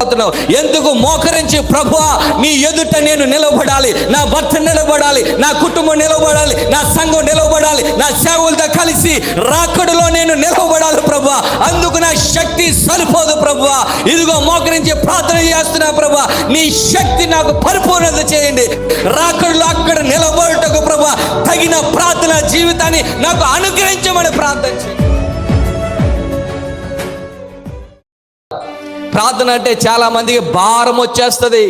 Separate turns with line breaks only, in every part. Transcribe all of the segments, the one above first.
ఎందుకు మోకరించి ప్రభువా నీ ఎదుట నేను నిలబడాలి నా భర్త నిలబడాలి నా కుటుంబం నిలబడాలి నా సంఘం నిలబడాలి నా సేవలతో కలిసి రాకడలో నేను నిలబడాలి ప్రభువా. అందుకు నా శక్తి సరిపోదు ప్రభువా. ఇదిగో మోకరించి ప్రార్థన చేస్తున్నా ప్రభా నీ శక్తి నాకు పరిపూర్ణత చేయండి. రాకడలో అక్కడ నిలబడుటకు ప్రభువా తగిన ప్రార్థన జీవితాన్ని నాకు అనుగ్రహించమని ప్రార్థన చేయండి. ప్రార్థన అంటే చాలా మందికి భారం వచ్చేస్తుంది.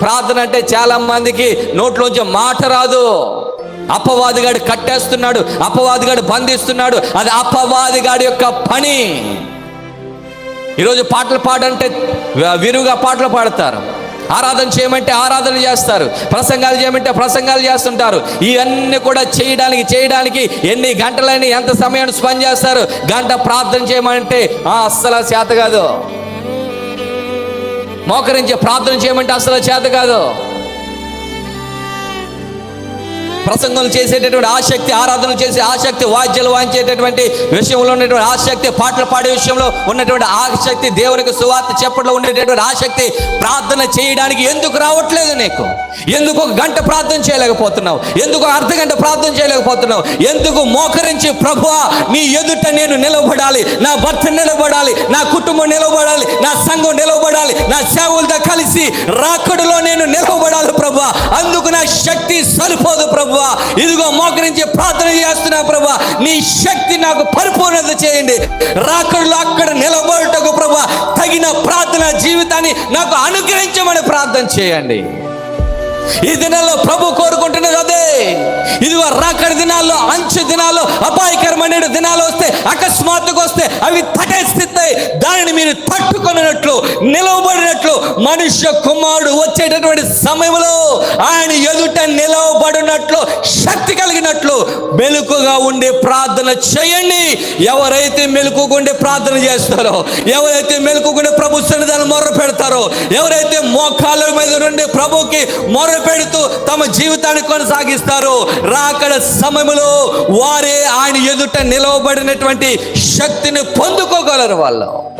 ప్రార్థన అంటే చాలా మందికి నోట్లోంచి మాట రాదు. అపవాదిగాడు కట్టేస్తున్నాడు అపవాదిగాడు బంధిస్తున్నాడు అది అపవాదిగాడి యొక్క పని. ఈరోజు పాటలు పాడంటే విరుగా పాటలు పాడతారు. ఆరాధన చేయమంటే ఆరాధన చేస్తారు. ప్రసంగాలు చేయమంటే ప్రసంగాలు చేస్తుంటారు. ఇవన్నీ కూడా చేయడానికి చేయడానికి ఎన్ని గంటలని ఎంత సమయాన్ని స్పెండ్ చేస్తారు? గంట ప్రార్థన చేయమంటే అస్సలు చేత కాదు. మోకరించి ప్రార్థన చేయమంటే అసలు చేత కాదు. ప్రసంగం చేసేటటువంటి ఆసక్తి ఆరాధన చేసే ఆసక్తి వాద్యాలు వాయించేటటువంటి విషయంలో ఉన్నటువంటి ఆసక్తి పాటలు పాడే విషయంలో ఉన్నటువంటి ఆసక్తి దేవునికి సువార్త చెప్పడంలో ఉండేటటువంటి ఆసక్తి ప్రార్థన చేయడానికి ఎందుకు రావట్లేదు నీకు? ఎందుకు ఒక గంట ప్రార్థన చేయలేకపోతున్నావు? ఎందుకు అర్ధ గంట ప్రార్థన చేయలేకపోతున్నావు? ఎందుకు మోకరించి ప్రభువా నీ ఎదుట నేను నిలబడాలి నా భర్త నిలబడాలి నా కుటుంబం నిలబడాలి నా సంఘం నిలబడాలి నా సేవలతో కలిసి రాకడలో నేను నిలబడాలి ప్రభు. అందుకు నా శక్తి సరిపోదు ప్రభు. ప్రభా. ఇదిగో మోకరించి ప్రార్థన చేస్తున్నా ప్రభా. నీ శక్తి నాకు పరిపూర్ణత చేయండి. రాకడలో అక్కడ నిలబడటకు ప్రభా తగిన ప్రార్థన జీవితాన్ని నాకు అనుగ్రహించమని ప్రార్థన చేయండి. ఈ దినాల్లో ప్రభు కోరుకుంటున్నది అదే. ఇదిగో రాకడి దినాల్లో అంచు దినాల్లో అపాయకరమైన దినాలు వస్తే అకస్మాత్తుగా వస్తే అవి తటస్థిస్తాయి దానిని మీరు తట్టుకున్నట్లు నిలవబడినట్లు మనుష్య కుమారుడు వచ్చేటటువంటి సమయంలో ఆయన ఎదుట నిలవబడినట్లు శక్తి కలిగినట్లు మెలుకుగా ఉండే ప్రార్థన చేయండి. ఎవరైతే మెలుకుండే ప్రార్థన చేస్తారో ఎవరైతే మెలకుగుండే ప్రభు సన్నిధానం మొర్ర పెడతారో ఎవరైతే మోకాల మీద నుండి ప్రభుకి మొర్ర పెడుతూ తమ జీవితాన్ని కొనసాగిస్తారో రాకడ సమయంలో వారే ఆయన ఎదుట నిలవబడినటువంటి శక్తిని పొందుకోగలరు వాళ్ళు.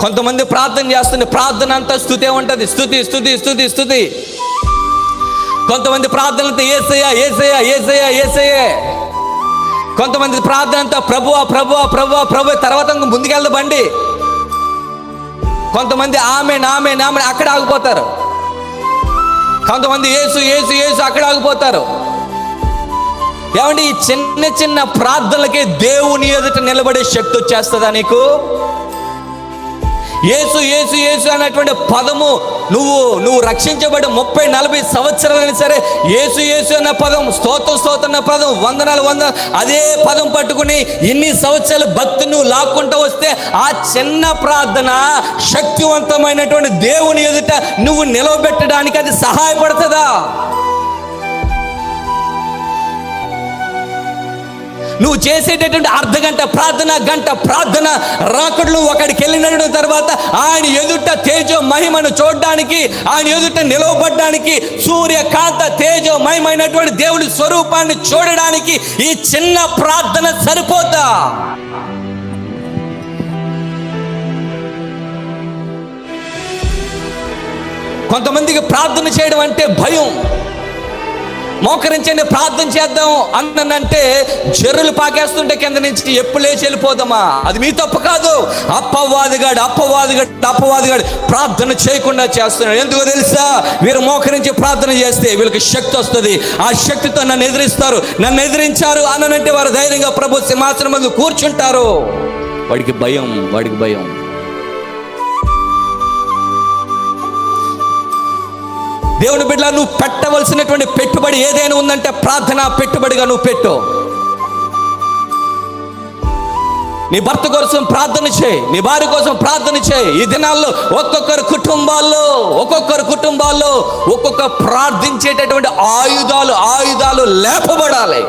కొంతమంది ప్రార్థన చేస్తుంది ప్రార్థన అంతా స్థుతే ఉంటుంది. స్థుతి స్థుతి స్థుతి స్థుతి. కొంతమంది ప్రార్థన అంతా ఏసయ్యా ఏసయ్య ఏసయ్య ఏసయ్య. కొంతమంది ప్రార్థన అంతా ప్రభువా ప్రభువా ప్రభువా ప్రభు తర్వాత ఇంక బండి. కొంతమంది ఆమె నామే నామే అక్కడ ఆగిపోతారు. కొంతమంది ఏసు ఏసు ఏసు అక్కడ ఆగిపోతారు. ఏమండి ఈ చిన్న చిన్న ప్రార్థనలకే దేవుని ఎదుట నిలబడే శక్తి వచ్చేస్తుందా నీకు? ఏసు ఏసు యేసు అనేటువంటి పదము నువ్వు నువ్వు రక్షించబడి ముప్పై నలభై సంవత్సరాలైనా సరే ఏసు యేసు అన్న పదం స్తోత్రం స్తోత్రం అన్న పదం వందనాలు వంద అదే పదం పట్టుకుని ఇన్ని సంవత్సరాలు భక్తి నువ్వు లాక్కుంటూ వస్తే ఆ చిన్న ప్రార్థన శక్తివంతమైనటువంటి దేవుని ఎదుట నువ్వు నిలవబెట్టడానికి అది సహాయపడుతుందా? నువ్వు చేసేటటువంటి అర్ధ గంట ప్రార్థన గంట ప్రార్థన రాకడ్లు ఒకడికి వెళ్ళిన తర్వాత ఆయన ఎదుట తేజో మహిమను చూడడానికి ఆయన ఎదుట నిలవబడ్డానికి సూర్యకాంత తేజో మహిమైనటువంటి దేవుడి స్వరూపాన్ని చూడడానికి ఈ చిన్న ప్రార్థన సరిపోతా. కొంతమందికి ప్రార్థన చేయడం అంటే భయం. మోకరించండి ప్రార్థన చేద్దాం. అన్నంటే చెర్రులు పాకేస్తుంటే కింద నుంచి ఎప్పుడు లేచి వెళ్ళిపోదామా అది మీ తప్పు కాదు. అప్పవాదిగాడు అప్పవాదిగాడు అప్పవాదిగాడు ప్రార్థన చేయకుండా చేస్తున్నాడు. ఎందుకో తెలుసా? వీరు మోకరించి ప్రార్థన చేస్తే వీళ్ళకి శక్తి వస్తుంది. ఆ శక్తితో నన్ను ఎదిరిస్తారు. నన్ను ఎదిరించారు. అనంటే వారు ధైర్యంగా ప్రభు సింహాసనం ముందు కూర్చుంటారు. వాడికి భయం వాడికి భయం. దేవుని బిడ్డ నువ్వు పెట్టవలసినటువంటి పెట్టుబడి ఏదైనా ఉందంటే ప్రార్థన పెట్టుబడిగా నువ్వు పెట్టు. నీ భర్త కోసం ప్రార్థన చేయి నీ భార్య కోసం ప్రార్థన చేయి. ఈ దినాల్లో ఒక్కొక్కరు కుటుంబాల్లో ఒక్కొక్కరు కుటుంబాల్లో ఒక్కొక్క ప్రార్థించేటటువంటి ఆయుధాలు ఆయుధాలు లేపబడాలి.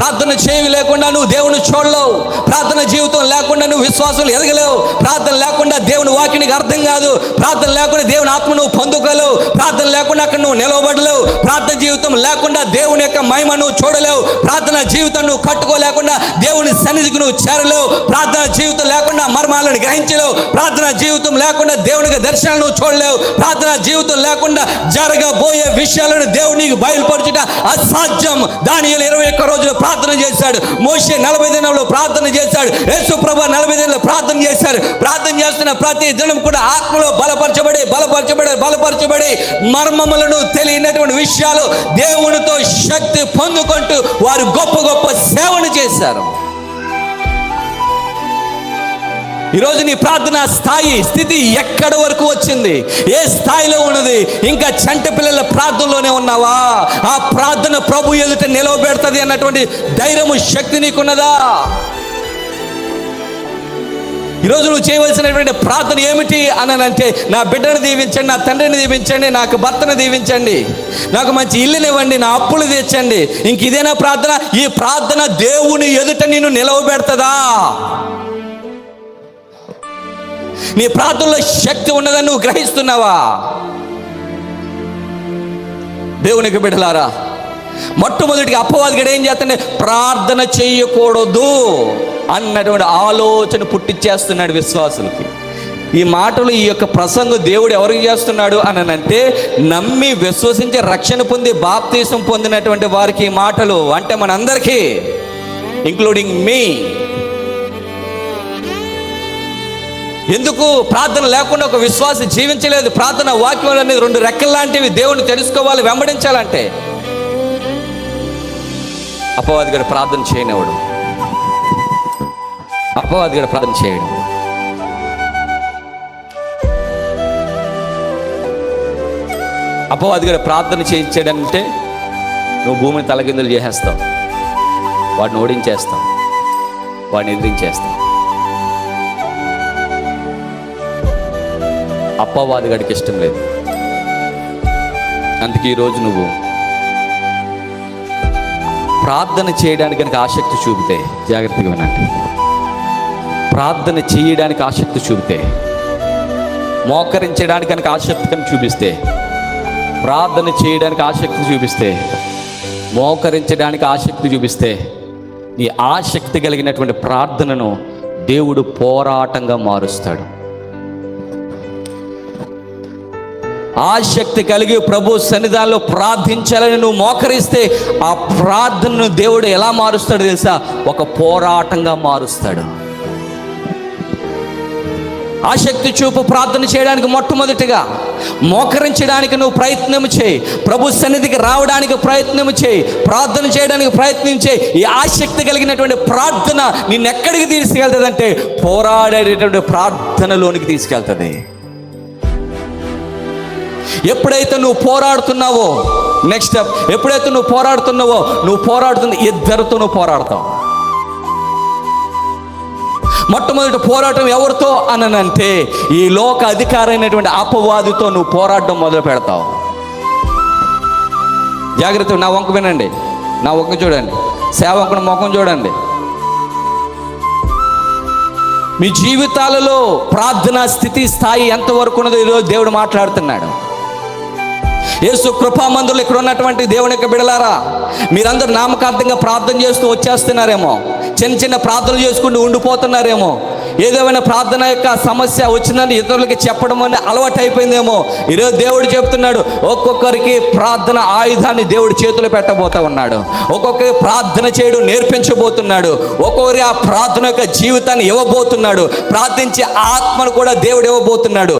ప్రార్థన చేయవి లేకుండా నువ్వు దేవుని చూడలేవు. ప్రార్థన జీవితం లేకుండా నువ్వు విశ్వాసం ఎదగలేవు. ప్రార్థన లేకుండా దేవుని వాక్యానికి అర్థం కాదు. ప్రార్థన లేకుండా దేవుని ఆత్మ నువ్వు పొందుకోలేవు. ప్రార్థన లేకుండా అక్కడ నువ్వు నిలవబడలేవు. ప్రార్థన జీవితం లేకుండా దేవుని యొక్క మహిమ నువ్వు చూడలేవు. ప్రార్థన జీవితం నువ్వు కట్టుకోలేకుండా దేవుని సన్నిధికి నువ్వు చేరలేవు. ప్రార్థన జీవితం లేకుండా మర్మాలను గ్రహించలేవు. ప్రార్థన జీవితం లేకుండా దేవునికి దర్శనాలు నువ్వు చూడలేవు. ప్రార్థన జీవితం లేకుండా జరగబోయే విషయాలను దేవునికి బయలుపరచుట అసాధ్యం. దాని ఇరవై ఒక్క రోజులు ప్రార్థన చేశాడు. మోషే నలభై దినంలో ప్రార్థన చేశాడు. యేసు ప్రభు నలభై దినంలో ప్రార్థన చేశాడు ప్రార్థన చేస్తున్న ప్రతి దినం కూడా ఆత్మలో బలపరచబడి బలపరచబడి బలపరచబడి మర్మములను తెలియనటువంటి విషయాలు దేవునితో శక్తి పొందుకుంటూ వారు గొప్ప గొప్ప సేవను చేశారు. ఈరోజు నీ ప్రార్థన స్థాయి స్థితి ఎక్కడ వరకు వచ్చింది? ఏ స్థాయిలో ఉన్నది? ఇంకా చంట పిల్లల ప్రార్థనలోనే ఉన్నావా? ఆ ప్రార్థన ప్రభు ఎదుట నిలవబెడుతుంది అన్నటువంటి ధైర్యము శక్తి నీకున్నదా? ఈరోజు నువ్వు చేయవలసినటువంటి ప్రార్థన ఏమిటి అనంటే నా బిడ్డను దీవించండి నా తండ్రిని దీవించండి నాకు భర్తను దీవించండి నాకు మంచి ఇల్లునివ్వండి నా అప్పులు తీర్చండి. ఇంక ఇదేనా ప్రార్థన? ఈ ప్రార్థన దేవుని ఎదుట నిన్ను నిలవబెడుతుందా? నీ ప్రార్థనలో శక్తి ఉన్నదని నువ్వు గ్రహిస్తున్నావా? దేవునికి బిడ్డలారా మొట్టమొదటిగా అప్పవాదిగడు ఏం చేస్తాడే ప్రార్థన చేయకూడదు అన్నటువంటి ఆలోచన పుట్టిచ్చేస్తున్నాడు విశ్వాసులకి. ఈ మాటలు ఈ యొక్క ప్రసంగం దేవుడు ఎవరికి చేస్తున్నాడు అని అంటే నమ్మి విశ్వసించి రక్షణ పొంది బాప్తీసం పొందినటువంటి వారికి ఈ మాటలు. అంటే మనందరికీ ఇంక్లూడింగ్ మీ ఎందుకు ప్రార్థన లేకుండా ఒక విశ్వాసం జీవించలేదు? ప్రార్థన వాక్యం అనేది రెండు రెక్కల లాంటివి దేవుని తెలుసుకోవాలి వెంబడించాలంటే. అపవాది గారు ప్రార్థన చేయనివాడు అపవాది గారు ప్రార్థన చేయడు. అపవాది గారు ప్రార్థన చేయించాడంటే నువ్వు భూమిని తలకిందులు చేసేస్తావు. వాడిని ఓడించేస్తావు. వాడిని ఎదిరించేస్తావు. అప్పవాది గడికి ఇష్టం లేదు. అందుకే ఈరోజు నువ్వు ప్రార్థన చేయడానికి కనుక ఆసక్తి చూపితే జాగ్రత్తగా వినండి. ప్రార్థన చేయడానికి ఆసక్తి చూపితే మోకరించడానికి కనుక ఆసక్తి కనుక చూపిస్తే ప్రార్థన చేయడానికి ఆసక్తి చూపిస్తే మోకరించడానికి ఆసక్తి చూపిస్తే నీ ఆసక్తి కలిగినటువంటి ప్రార్థనను దేవుడు పోరాటంగా మారుస్తాడు. ఆసక్తి కలిగి ప్రభు సన్నిధానంలో ప్రార్థించాలని నువ్వు మోకరిస్తే ఆ ప్రార్థనను దేవుడు ఎలా మారుస్తాడు తెలుసా? ఒక పోరాటంగా మారుస్తాడు. ఆసక్తి చూపు ప్రార్థన చేయడానికి మొట్టమొదటిగా మోకరించడానికి నువ్వు ప్రయత్నం చేయి. ప్రభు సన్నిధికి రావడానికి ప్రయత్నం చేయి. ప్రార్థన చేయడానికి ప్రయత్నించే ఈ ఆసక్తి కలిగినటువంటి ప్రార్థన నిన్ను ఎక్కడికి తీసుకెళ్తుందంటే పోరాడేటటువంటి ప్రార్థనలోనికి తీసుకెళ్తుంది. ఎప్పుడైతే నువ్వు పోరాడుతున్నావో నెక్స్ట్ స్టెప్ ఎప్పుడైతే నువ్వు పోరాడుతున్నావో నువ్వు పోరాడుతున్న ఇద్దరితో నువ్వు పోరాడతావు. మొట్టమొదటి పోరాటం ఎవరితో అనంటే ఈ లోక అధికారైనటువంటి అపవాదితో నువ్వు పోరాటం మొదలు పెడతావు. జాగ్రత్త నా వంక వినండి. నా వంక చూడండి. సేవకుని ముఖం చూడండి. మీ జీవితాలలో ప్రార్థనా స్థితి స్థాయి ఎంతవరకు ఉన్నదో ఈరోజు దేవుడు మాట్లాడుతున్నాడు. యేసు కృపామందులు ఇక్కడ ఉన్నటువంటి దేవుని యొక్క బిడలారా మీరందరూ నామకార్థంగా ప్రార్థన చేస్తూ వచ్చేస్తున్నారేమో చిన్న చిన్న ప్రార్థనలు చేసుకుంటూ ఉండిపోతున్నారేమో ఏదేమైనా ప్రార్థన యొక్క సమస్య వచ్చిందని ఇతరులకి చెప్పడం అనే అలవాటు అయిపోయిందేమో ఈరోజు దేవుడు చెప్తున్నాడు ఒక్కొక్కరికి ప్రార్థన ఆయుధాన్ని దేవుడు చేతులు పెట్టబోతా ఉన్నాడు ఒక్కొక్కరికి ప్రార్థన చేయడం నేర్పించబోతున్నాడు ఒక్కొక్కరి ఆ ప్రార్థన యొక్క జీవితాన్ని ఇవ్వబోతున్నాడు ప్రార్థించే ఆత్మను కూడా దేవుడు ఇవ్వబోతున్నాడు.